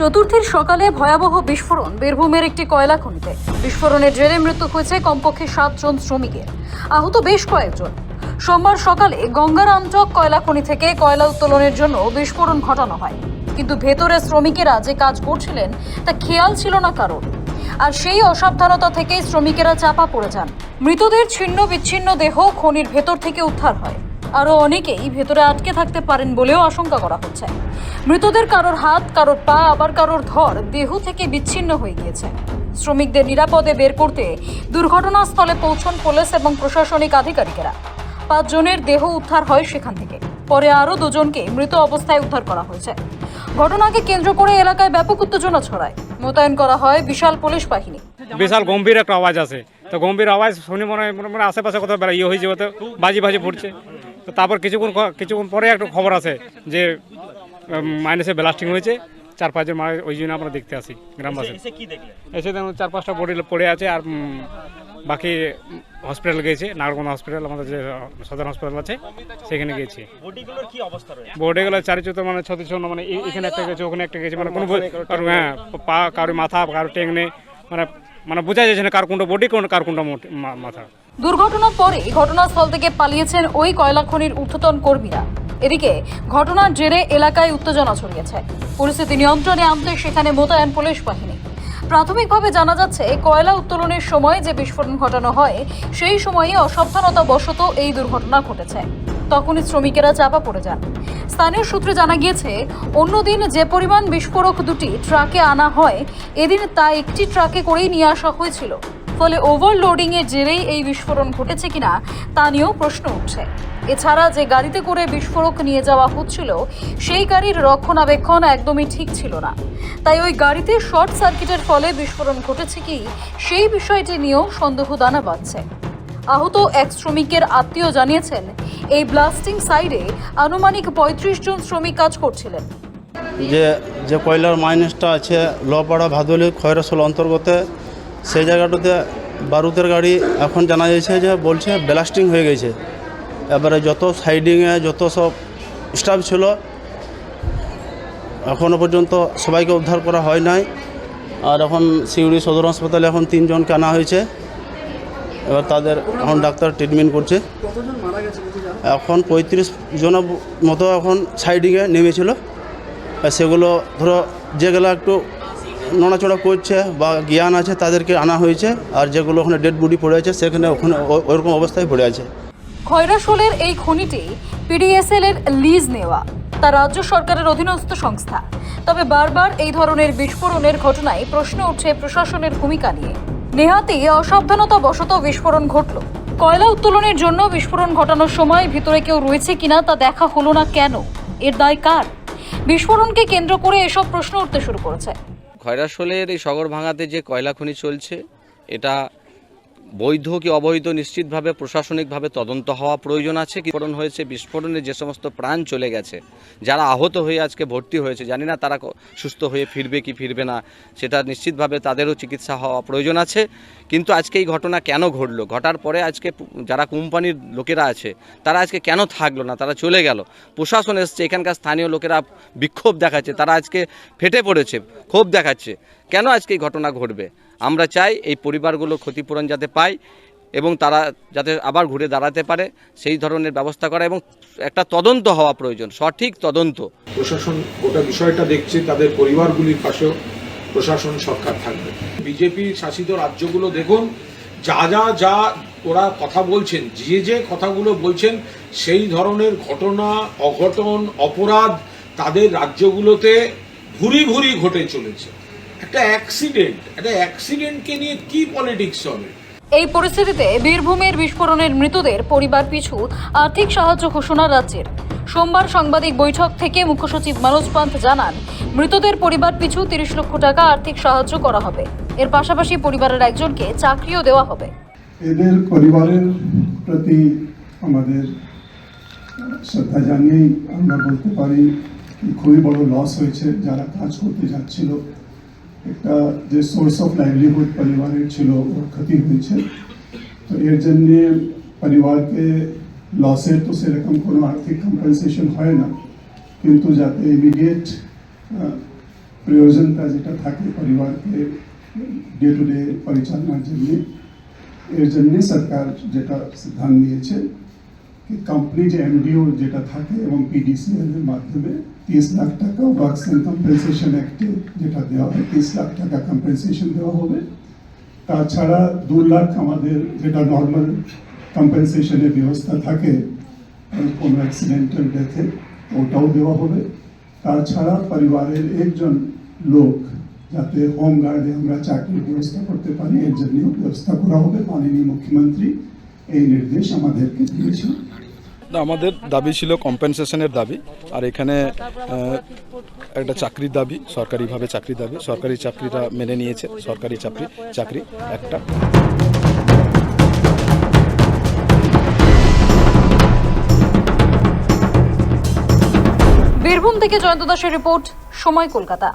চতুর্থীর সকালে ভয়াবহ বিস্ফোরণ, বীরভূমের একটি কয়লা খনিতে। বিস্ফোরণের জেরে মৃত্যু হয়েছে কমপক্ষে সাতজন শ্রমিকের। আহত বেশ কয়েকজন। সোমবার সকালে গঙ্গারামচক কয়লা খনি থেকে কয়লা উত্তোলনের জন্য বিস্ফোরণ ঘটানো হয়। কিন্তু ভেতরে শ্রমিকেরা যে কাজ করছিলেন, তা খেয়াল ছিল না কারোর। আর সেই অসাবধানতা থেকেই শ্রমিকেরা চাপা পড়ে যান। মৃতদের ছিন্ন বিচ্ছিন্ন দেহ খনির ভেতর থেকে উদ্ধার হয়। আরও অনেকেই ভেতরে আটকে থাকতে পারেন বলেও আশঙ্কা করা হচ্ছে। মৃতদের কারোর হাত, কারোর পা, আবার কারোর ধর দেহ থেকে বিচ্ছিন্ন হয়ে গিয়েছে। শ্রমিকদের নিরাপদে বের করতে দুর্ঘটনাস্থলে পৌঁছন পুলিশ এবং প্রশাসনিক আধিকারিকেরা। পাঁচজনের দেহ উদ্ধার হয় সেখান থেকে। পরে আরও দুজনকে মৃত অবস্থায় উদ্ধার করা হয়েছে। ঘটনাকে কেন্দ্র করে এলাকায় ব্যাপক উত্তেজনা ছড়ায়। মোতায়েন করা হয় বিশাল পুলিশ বাহিনী। বিশাল গম্ভীর একটা আওয়াজ আছে। তো গম্ভীর আওয়াজ শুনে মনে হয় আশেপাশে কোথাও বেড়া ইয়ে হয়ে যাবে তো, বাজি বাজি ফুটছে তো তারপর কিছুক্ষণ কিছুক্ষণ পরে একটা খবর আছে যে মাইনাসে ব্লাস্টিং হয়েছে। চার পাঁচজন মারা ওই জন্য আমরা দেখতে আসি গ্রামবাসী। এসে কি দেখুন চার পাঁচটা বডি পড়ে আছে আর বাকি হসপিটাল গিয়েছে নাগরকোনা হসপিটাল আমাদের যে সদর হসপিটাল আছে সেখানে গিয়েছি। বডিগুলোর কি অবস্থা বোর্ডে গেলে চারিচুত মানে ছত্রিশ মানে এখানে একটা গেছে ওখানে একটা গেছে মানে কোনো হ্যাঁ পা কারও মাথা কারও টেং নেই মানে মানে বোঝা যাচ্ছে না কার কোনটা বডি কোন কার কোনটা মাথা। দুর্ঘটনার পরে ঘটনাস্থল থেকে পালিয়েছেন ওই কয়লা খনির ঊর্ধ্বতন কর্মীরা। এদিকে ঘটনার জেরে এলাকায় উত্তেজনা ছড়িয়েছে। পরিস্থিতি নিয়ন্ত্রণে আনতে সেখানে মোতায়েন পুলিশ বাহিনী। প্রাথমিকভাবে জানা যাচ্ছে, কয়লা উত্তোলনের সময় যে বিস্ফোরণ ঘটানো হয়, সেই সময়ে অসাবধানতা বশত এই দুর্ঘটনা ঘটেছে। তখনই শ্রমিকেরা চাপা পড়ে যান। স্থানীয় সূত্রে জানা গিয়েছে, অন্যদিন যে পরিমাণ বিস্ফোরক দুটি ট্রাকে আনা হয়, এদিন তা একটি ট্রাকে করেই নিয়ে আসা হয়েছিল। ফলে ওভারলোডিং এর জেরেই এই বিস্ফোরণ ঘটেছে কিনা তা নিয়েও প্রশ্ন উঠছে। এছাড়া যে গাড়িতে করে বিস্ফোরক নিয়ে যাওয়া হচ্ছিল, সেই গাড়ির রক্ষণাবেক্ষণ একদমই ঠিক ছিল না। তাই ওই গাড়িতে শর্ট সার্কিটের ফলে বিস্ফোরণ ঘটেছে কি, সেই বিষয়টি নিয়েও সন্দেহ দানা বাঁধছে আহত এক শ্রমিকের আত্মীয় জানিয়েছেন, এই ব্লাস্টিং সাইডে আনুমানিক পঁয়ত্রিশ জন শ্রমিক কাজ করছিলেন। যে যে কয়লার মাইনেসটা আছে, লপাড়া ভাদলি খয়রসল অন্তর্গত সেই জায়গাটাতে বারুদের গাড়ি এখন জানা যাচ্ছে যে বলছে ব্লাস্টিং হয়ে গেছে। এবারে যত সাইডিংয়ে যত সব স্টাফ ছিল এখনও পর্যন্ত সবাইকে উদ্ধার করা হয় নাই। আর এখন সিউড়ি সদর হাসপাতালে এখন তিনজনকে আনা হয়েছে। এবার তাদের এখন ডাক্তার ট্রিটমেন্ট করছে। এখন পঁয়ত্রিশ জনের মতো এখন সাইডিংয়ে নেমেছিল। সেগুলো ধরো যেগুলো একটু নড়াচড়া করছে বা জ্ঞান আছে তাদেরকে আনা হয়েছে, আর যেগুলো ওখানে ডেড বডি পড়ে আছে, সেখানে ওখানে ওরকম অবস্থায় পড়ে আছে। খয়রাশোলের এই খনিটি পিডিএসএল এর লিজ নেওয়া, তা রাজ্য সরকারের অধীনস্থ সংস্থা। তবে বারবার এই ধরনের বিস্ফোরণের ঘটনায় প্রশ্ন উঠছে প্রশাসনের ভূমিকা নিয়ে। নেহাতি অসাবধানতা বশত বিস্ফোরণ ঘটল। কয়লা উত্তোলনের জন্য বিস্ফোরণ ঘটানোর সময় ভিতরে কেউ রয়েছে কিনা তা দেখা হলো না কেন? এর দায় কার? বিস্ফোরণকে কেন্দ্র করে এসব প্রশ্ন উঠতে শুরু করেছে। খয়রাশোলের এই সগর ভাঙাতে যে কয়লা খনি চলছে এটা বৈধ কি অবৈধ নিশ্চিতভাবে প্রশাসনিকভাবে তদন্ত হওয়া প্রয়োজন আছে বিস্ফোরণ হয়েছে, বিস্ফোরণে যে সমস্ত প্রাণ চলে গেছে, যারা আহত হয়ে আজকে ভর্তি হয়েছে, জানি না তারা সুস্থ হয়ে ফিরবে কি ফিরবে না, সেটা নিশ্চিতভাবে তাদেরও চিকিৎসা হওয়া প্রয়োজন আছে। কিন্তু আজকে এই ঘটনা কেন ঘটলো? ঘটার পরে আজকে যারা কোম্পানির লোকেরা আছে, তারা আজকে কেন থাকল না? তারা চলে গেল। প্রশাসন এসছে, এখানকার স্থানীয় লোকেরা বিক্ষোভ দেখাচ্ছে, তারা আজকে ফেটে পড়েছে, ক্ষোভ দেখাচ্ছে। কেন আজকে এই ঘটনা ঘটবে? আমরা চাই এই পরিবারগুলো ক্ষতিপূরণ যাতে পায় এবং তারা যাতে আবার ঘুরে দাঁড়াতে পারে, সেই ধরনের ব্যবস্থা করা এবং একটা তদন্ত হওয়া প্রয়োজন, সঠিক তদন্ত। প্রশাসন গোটা বিষয়টা দেখছে, তাদের পরিবারগুলির পাশেও প্রশাসন সরকার থাকবে। বিজেপি শাসিত রাজ্যগুলো দেখুন, যা যা যা ওরা কথা বলছেন, যে যে কথাগুলো বলছেন, সেই ধরনের ঘটনা, অঘটন, অপরাধ তাদের রাজ্যগুলোতে ভুরি ভুরি ঘটে চলেছে। একটা অ্যাক্সিডেন্ট একটা অ্যাক্সিডেন্টকে নিয়ে কি পলিটিক্স হবে? এই পরিস্থিতিতে বীরভূমের বিস্ফোরণের মৃতদের পরিবার পিছু আর্থিক সাহায্য ঘোষণা রাজ্যের। সোমবার সাংবাদিক বৈঠক থেকে মুখ্য সচিব মনোজ পান্থ জানান মৃতদের পরিবার পিছু তিরিশ লক্ষ টাকা আর্থিক সাহায্য করা হবে। এর পাশাপাশি পরিবারের একজনকে চাকরিও দেওয়া হবে। এদের পরিবারের প্রতি আমাদের শ্রদ্ধা জানিয়েই আমরা বলতে পারি খুবই বড় লস হয়েছে যারা কাজ করতে যাচ্ছিল। একটা যে সোর্স অফ লাইভলিহুড পরিবারের ছিল ওর ক্ষতি হয়েছে তো এর জন্যে পরিবারকে লসের তো সেরকম কোনো আর্থিক কম্পেনসেশন হয় না কিন্তু যাতে ইমিডিয়েট প্রয়োজনতা যেটা থাকে পরিবারকে ডে টু ডে পরিচালনার জন্য এর জন্য সরকার যেটা সিদ্ধান্ত নিয়েছে কি কোম্পানি যে এমডিও যেটা থাকে এবং পিডিসিএল এর মাধ্যমে তিরিশ লাখ টাকা ওয়ার্কস অ্যান্ড কম্পেনসেশন অ্যাক্টে যেটা দেওয়া হয়, তিরিশ লাখ টাকা কম্পেনসেশন দেওয়া হবে। তাছাড়া দু লাখ আমাদের যেটা নর্মাল কম্পেনসেশনের ব্যবস্থা থাকে, কোনো অ্যাক্সিডেন্টাল ডেথে ওটাও দেওয়া হবে। তাছাড়া পরিবারের একজন লোক যাতে হোম গার্ডে আমরা চাকরির ব্যবস্থা করতে পারি, এর জন্যও ব্যবস্থা করা হবে। মাননীয় মুখ্যমন্ত্রী এই নির্দেশ আমাদেরকে দিয়েছেন। না, আমাদের দাবি ছিল কম্পেনসেশনের দাবি। আর এখানে একটা চাকরির দাবি সরকারিভাবে চাকরি দাবি। সরকারি চাকরিটা মেনে নিয়েছে সরকারি চাকরি চাকরি একটা। বীরভূম থেকে জয়ন্ত দাসের রিপোর্ট সময় কলকাতা।